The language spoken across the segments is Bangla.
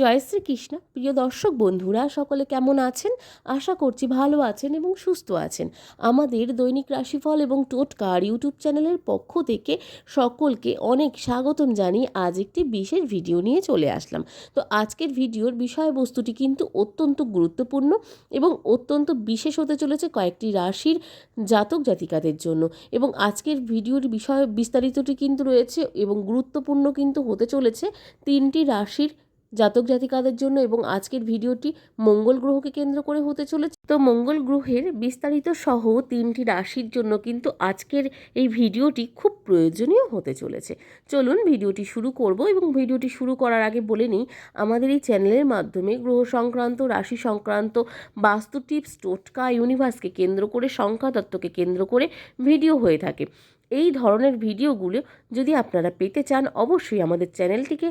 জয় শ্রীকৃষ্ণ। প্রিয় দর্শক বন্ধুরা, সকলে কেমন আছেন? আশা করছি ভালো আছেন এবং সুস্থ আছেন। আমাদের দৈনিক রাশিফল এবং টোটকার ইউটিউব চ্যানেলের পক্ষ থেকে সকলকে অনেক স্বাগতম জানিয়ে আজ একটি বিশেষ ভিডিও নিয়ে চলে আসলাম। তো আজকের ভিডিওর বিষয়বস্তুটি কিন্তু অত্যন্ত গুরুত্বপূর্ণ এবং অত্যন্ত বিশেষ হতে চলেছে কয়েকটি রাশির জাতক জাতিকাদের জন্য এবং আজকের ভিডিওর বিষয় বিস্তারিতটি কিন্তু রয়েছে এবং গুরুত্বপূর্ণ কিন্তু হতে চলেছে তিনটি রাশির জাতক জাতিকাদের জন্য এবং আজকের ভিডিওটি মঙ্গল গ্রহকে কেন্দ্র করে হতে চলেছে। তো মঙ্গল গ্রহের বিস্তারিত সহ তিনটি রাশির জন্য কিন্তু আজকের এই ভিডিওটি খুব প্রয়োজনীয় হতে চলেছে। চলুন ভিডিওটি শুরু করব এবং ভিডিওটি শুরু করার আগে বলে নিই, আমাদের এই চ্যানেলের মাধ্যমে গ্রহ সংক্রান্ত, রাশি সংক্রান্ত, বাস্তু টিপস, টোটকা ইউনিভার্সকে কেন্দ্র করে, সংখ্যা তত্ত্বকে কেন্দ্র করে ভিডিও হয়ে থাকে। এই ধরনের ভিডিওগুলো যদি আপনারা পেতে চান, অবশ্যই আমাদের চ্যানেলটিকে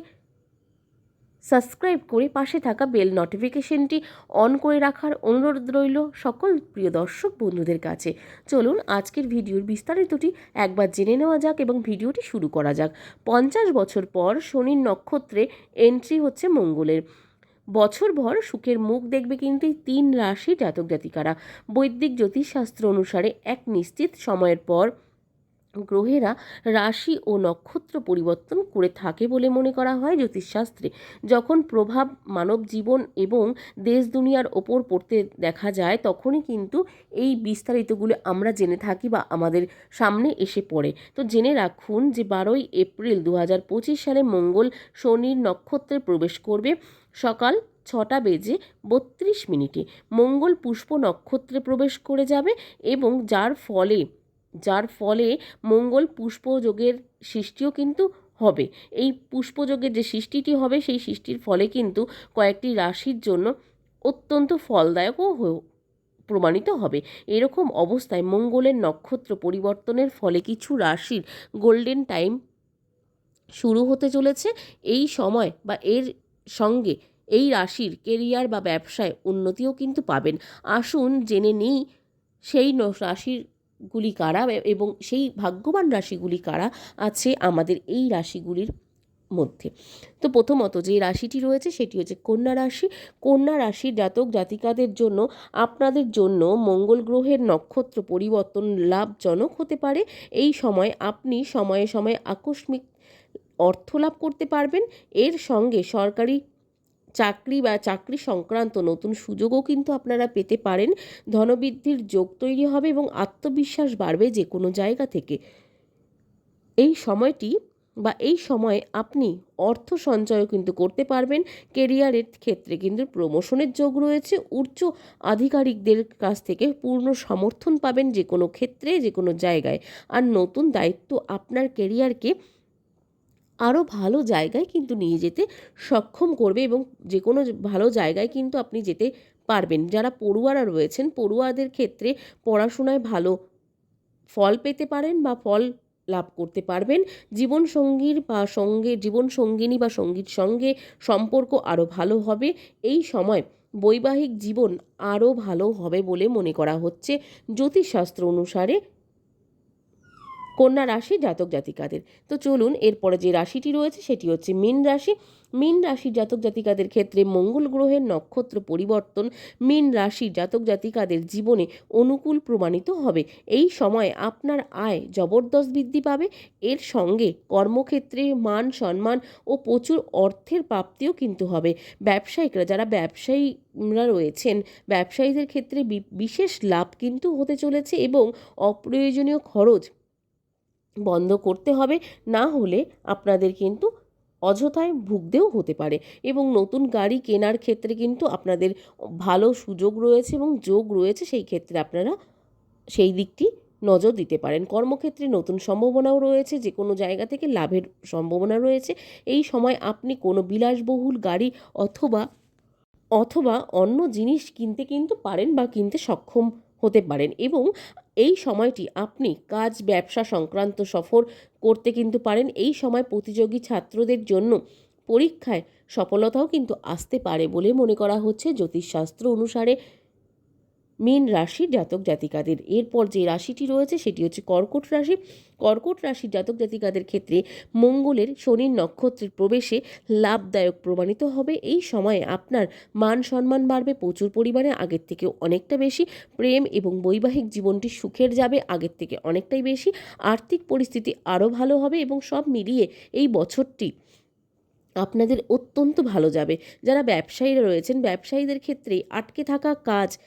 সাবস্ক্রাইব করে পাশে থাকা বেল নোটিফিকেশনটি অন করে রাখার অনুরোধ রইল সকল প্রিয় দর্শক বন্ধুদের কাছে। চলুন আজকের ভিডিওর বিস্তারিতটি একবার জেনে নেওয়া যাক এবং ভিডিওটি শুরু করা যাক। পঞ্চাশ বছর পর শনির নক্ষত্রে এন্ট্রি হচ্ছে মঙ্গলের। বছরভর সুখের মুখ দেখবে কিন্তু এই তিন রাশি জাতক জাতিকারা বৈদিক জ্যোতিষশাস্ত্র অনুসারে এক নিশ্চিত সময়ের পর গ্রহেরা রাশি ও নক্ষত্র পরিবর্তন করে থাকে বলে মনে করা হয় জ্যোতিষশাস্ত্রে। যখন প্রভাব, মানব জীবন এবং দেশ দুনিয়ার ওপর পড়তে দেখা যায়, তখনই কিন্তু এই বিস্তারিতগুলো আমরা জেনে থাকি বা আমাদের সামনে এসে পড়ে। তো জেনে রাখুন যে বারোই এপ্রিল দু হাজার পঁচিশ সালে মঙ্গল শনির নক্ষত্রে প্রবেশ করবে সকাল ছটা বেজে বত্রিশ মিনিটে। মঙ্গল পুষ্প নক্ষত্রে প্রবেশ করে যাবে এবং যার ফলে যার ফলে মঙ্গল পুষ্পযোগের সৃষ্টিও কিন্তু হবে। এই পুষ্পযোগের যে সৃষ্টিটি হবে, সেই সৃষ্টির ফলে কিন্তু কয়েকটি রাশির জন্য অত্যন্ত ফলদায়কও প্রমাণিত হবে। এরকম অবস্থায় মঙ্গলের নক্ষত্র পরিবর্তনের ফলে কিছু রাশির গোল্ডেন টাইম শুরু হতে চলেছে। এই সময় বা এর সঙ্গে এই রাশির কেরিয়ার বা ব্যবসায় উন্নতিও কিন্তু পাবেন। আসুন জেনে নিই, সেই রাশির গুলি কারা এবং সেই ভাগ্যবান রাশিগুলি কারা আছে আমাদের এই রাশিগুলির মধ্যে। তো প্রথমত যে রাশিটি রয়েছে সেটি হচ্ছে কন্যা রাশি। কন্যা রাশির জাতক জাতিকাদের জন্য, আপনাদের জন্য মঙ্গল গ্রহের নক্ষত্র পরিবর্তন লাভজনক হতে পারে। এই সময় আপনি সময়ে সময়ে আকস্মিক অর্থ লাভ করতে পারবেন। এর সঙ্গে সরকারি চাকরি বা চাকরি সংক্রান্ত নতুন সুযোগও কিন্তু আপনারা পেতে পারেন। ধনবৃদ্ধির যোগ তৈরি হবে এবং আত্মবিশ্বাস বাড়বে যে কোনো জায়গা থেকে। এই সময়টি বা এই সময়ে আপনি অর্থ সঞ্চয়ও কিন্তু করতে পারবেন। কেরিয়ারের ক্ষেত্রে কিন্তু প্রমোশনের যোগ রয়েছে। উচ্চ আধিকারিকদের কাছ থেকে পূর্ণ সমর্থন পাবেন যে কোনো ক্ষেত্রে যে কোনো জায়গায়। আর নতুন দায়িত্ব আপনার কেরিয়ারকে আরও ভালো জায়গায় কিন্তু নিয়ে যেতে সক্ষম করবে এবং যে কোনো ভালো জায়গায় কিন্তু আপনি যেতে পারবেন। যারা পড়ুয়ারা রয়েছেন, পড়ুয়াদের ক্ষেত্রে পড়াশোনায় ভালো ফল পেতে পারেন বা ফল লাভ করতে পারবেন। জীবনসঙ্গীর বা সঙ্গে, জীবনসঙ্গিনী বা সঙ্গীর সঙ্গে সম্পর্ক আরও ভালো হবে। এই সময় বৈবাহিক জীবন আরও ভালো হবে বলে মনে করা হচ্ছে। জ্যোতিষশাস্ত্র অনুসারে কন্যা রাশি জাতক জাতিকাদের। তো চলুন, এরপরে যে রাশিটি রয়েছে সেটি হচ্ছে মীন রাশি। মীন রাশির জাতক জাতিকাদের ক্ষেত্রে মঙ্গল গ্রহের নক্ষত্র পরিবর্তন মীন রাশির জাতক জাতিকাদের জীবনে অনুকূল প্রমাণিত হবে। এই সময় আপনার আয় জবরদস্ত বৃদ্ধি পাবে। এর সঙ্গে কর্মক্ষেত্রে মান সম্মান ও প্রচুর অর্থের প্রাপ্তিও কিন্তু হবে। ব্যবসায়িকরা যারা ব্যবসায়ীরা রয়েছেন, ব্যবসায়ীদের ক্ষেত্রে বিশেষ লাভ কিন্তু হতে চলেছে এবং অপ্রয়োজনীয় খরচ বন্ধ করতে হবে, না হলে আপনাদের কিন্তু অযথায় ভুগতেও হতে পারে। এবং নতুন গাড়ি কেনার ক্ষেত্রে কিন্তু আপনাদের ভালো সুযোগ রয়েছে এবং যোগ রয়েছে, সেই ক্ষেত্রে আপনারা সেই দিকটি নজর দিতে পারেন। কর্মক্ষেত্রে নতুন সম্ভাবনাও রয়েছে যে কোনো জায়গা থেকে লাভের সম্ভাবনা রয়েছে। এই সময় আপনি কোনো বিলাসবহুল গাড়ি অথবা অথবা অন্য জিনিস কিনতে কিন্তু পারেন বা কিনতে সক্ষম হতে পারেন। এবং এই সময়টি আপনি কাজ, ব্যবসা সংক্রান্ত সফর করতে কিন্তু পারেন। এই সময় প্রতিযোগী ছাত্রদের জন্য পরীক্ষায় সফলতাও কিন্তু আসতে পারে বলে মনে করা হচ্ছে। জ্যোতিষশাস্ত্র অনুসারে মীন রাশির জাতক জাতিকাদের। এরপর যে রাশিটি রয়েছে, সেটি হচ্ছে কর্কট রাশি। কর্কট রাশির জাতক জাতিকাদের ক্ষেত্রে মঙ্গলের শনির নক্ষত্রের প্রবেশে লাভদায়ক প্রমাণিত হবে। এই সময়ে আপনার মান সম্মান বাড়বে, প্রচুর পরিমাণে, আগের থেকে অনেকটা বেশি। প্রেম এবং বৈবাহিক জীবনটি সুখের যাবে, আগের থেকে অনেকটাই বেশি। আর্থিক পরিস্থিতি আরও ভালো হবে এবং সব মিলিয়ে এই বছরটি আপনাদের অত্যন্ত ভালো যাবে। যারা ব্যবসায়ীরা রয়েছেন, ব্যবসায়ীদের ক্ষেত্রে আটকে থাকা কাজ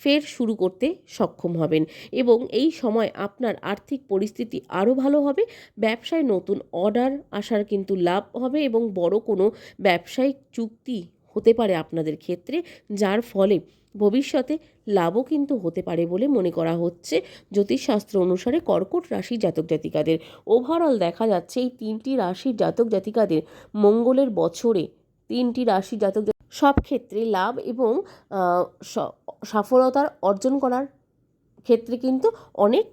ফের শুরু করতে সক্ষম হবেন এবং এই সময় আপনার আর্থিক পরিস্থিতি আরও ভালো হবে, ব্যবসায় নতুন অর্ডার আসার কিন্তু লাভ হবে এবং বড় কোনো ব্যবসায়িক চুক্তি হতে পারে আপনাদের ক্ষেত্রে, যার ফলে ভবিষ্যতে লাভও কিন্তু হতে পারে বলে মনে করা হচ্ছে জ্যোতিষশাস্ত্র অনুসারে কর্কট রাশি জাতক জাতিকাদের। ওভারঅল দেখা যাচ্ছে এই তিনটি রাশির জাতক জাতিকাদের মঙ্গলের বছরে তিনটি রাশি জাতক জাত- সব ক্ষেত্রে লাভ এবং সফলতার অর্জন করার ক্ষেত্রে কিন্তু অনেক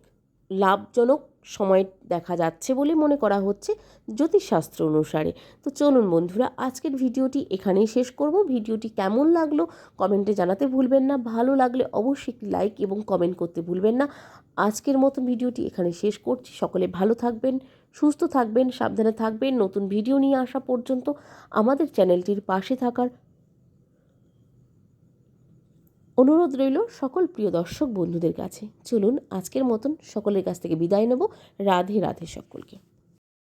লাভজনক সময় দেখা যাচ্ছে বলে মনে করা হচ্ছে জ্যোতিষশাস্ত্র অনুসারে। তো চলুন বন্ধুরা, আজকের ভিডিওটি এখানেই শেষ করব। ভিডিওটি কেমন লাগল কমেন্টে জানাতে ভুলবেন না। ভালো লাগলে অবশ্যই লাইক এবং কমেন্ট করতে ভুলবেন না। আজকের মতো ভিডিওটি এখানে শেষ করছি। সকলে ভালো থাকবেন, সুস্থ থাকবেন, সাবধানে থাকবেন। নতুন ভিডিও নিয়ে আসা পর্যন্ত আমাদের চ্যানেলটির পাশে থাকার অনুরোধ রইল সকল প্রিয় দর্শক বন্ধুদের কাছে। চলুন আজকের মতন সকলের কাছ থেকে বিদায় নেব। রাধে রাধে সকলকে।